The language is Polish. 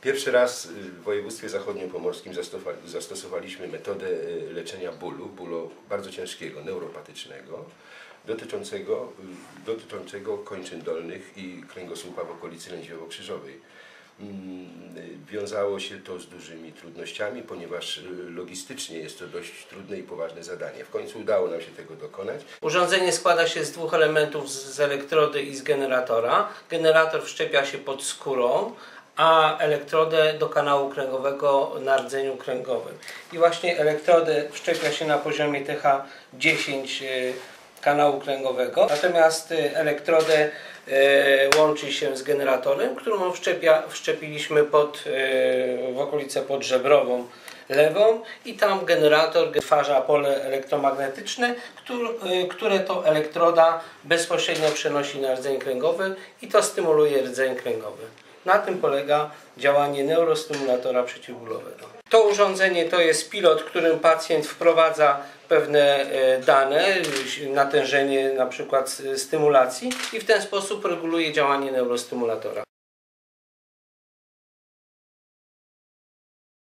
Pierwszy raz y, w województwie zachodniopomorskim zastosowaliśmy metodę y, leczenia bólu, bólu bardzo ciężkiego, neuropatycznego, dotyczącego, y, dotyczącego kończyn dolnych i kręgosłupa w okolicy lędźwiowo-krzyżowej. Mm, Wiązało się to z dużymi trudnościami, ponieważ logistycznie jest to dość trudne i poważne zadanie. W końcu udało nam się tego dokonać. Urządzenie składa się z dwóch elementów, z elektrody i z generatora. Generator wszczepia się pod skórą, a elektrodę do kanału kręgowego na rdzeniu kręgowym. I właśnie elektrodę wszczepia się na poziomie TH10 y, kanału kręgowego, natomiast y, elektrodę y, łączy się z generatorem, którą wszczepia, wszczepiliśmy pod, w okolicę podżebrową lewą i tam generator wytwarza pole elektromagnetyczne, które to elektroda bezpośrednio przenosi na rdzeń kręgowy i to stymuluje rdzeń kręgowy. Na tym polega działanie neurostymulatora przeciwbólowego. To urządzenie to jest pilot, którym pacjent wprowadza pewne e, dane, y, natężenie na przykład stymulacji i w ten sposób reguluje działanie neurostymulatora.